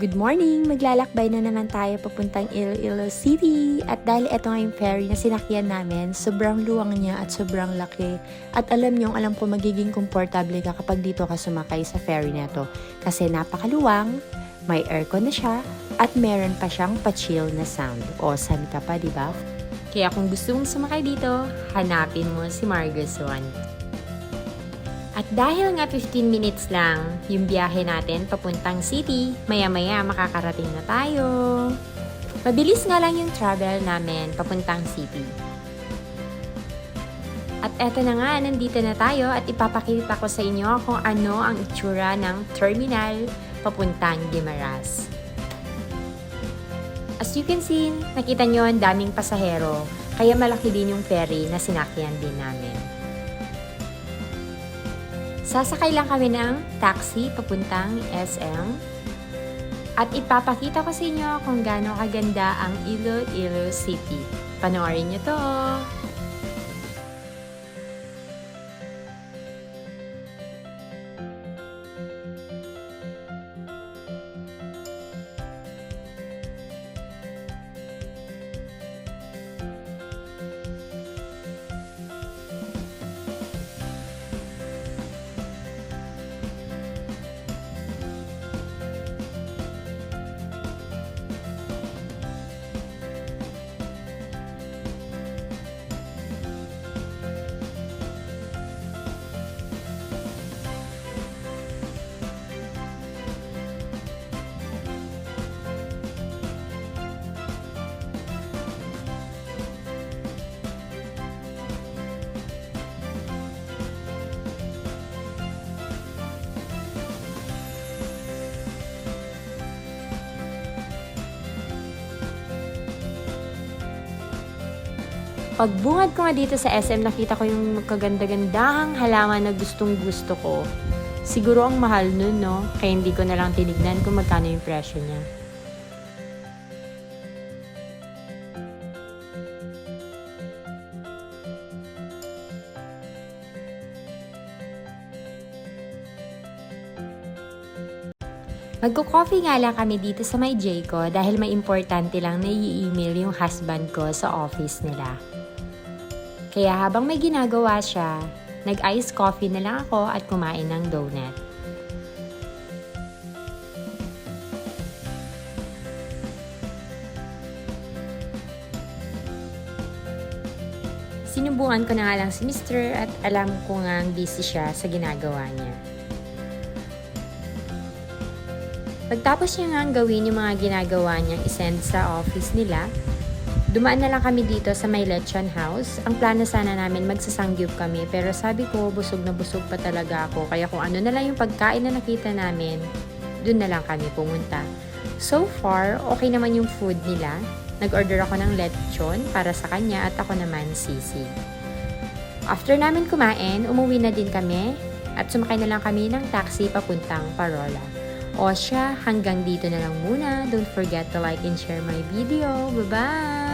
Good morning! Maglalakbay na naman tayo papuntang Iloilo City. At dahil ito nga yung ferry na sinakyan namin, sobrang luwang niya at sobrang laki. At alam niyo, alam ko magiging komportable ka kapag dito ka sumakay sa ferry na to. Kasi napakaluwang, may aircon na siya, at meron pa siyang pa-chill na sound. San ka pa, di ba? Kaya kung gusto mong sumakay dito, hanapin mo si Margus One. At dahil nga 15 minutes lang yung biyahe natin papuntang city, maya-maya makakarating na tayo. Mabilis nga lang yung travel namin papuntang city. At eto na nga, nandito na tayo at ipapakita ko sa inyo kung ano ang itsura ng terminal papuntang Guimaras. As you can see, nakita nyo ang daming pasahero, kaya malaki din yung ferry na sinakyan din namin. Sasakay lang kami ng taxi papuntang SM. At ipapakita ko sa inyo kung gaano kaganda ang Iloilo City. Panoorin nyo to! Pagbungad ko nga dito sa SM, nakita ko yung kaganda-gandahang halaman na gustong gusto ko. Siguro ang mahal nun, no? Kaya hindi ko na lang tinignan kung magkano yung presyo niya. Magko-coffee nga lang kami dito sa may J ko dahil may importante lang na i-email yung husband ko sa office nila. Kaya habang may ginagawa siya, nag-ice coffee na lang ako at kumain ng donut. Sinubukan ko na nga lang si Mr. at alam ko nga busy siya sa ginagawa niya. Pagtapos niya nga gawin yung mga ginagawa niyang isend sa office nila, dumaan na lang kami dito sa may lechon house. Ang plano sana namin magsasangyup kami pero sabi ko busog na busog pa talaga ako kaya kung ano na lang yung pagkain na nakita namin, dun na lang kami pumunta. So far, okay naman yung food nila. Nag-order ako ng lechon para sa kanya at ako naman sisig. After namin kumain, umuwi na din kami at sumakay na lang kami ng taxi papuntang Parola. O siya, hanggang dito na lang muna. Don't forget to like and share my video. Bye-bye!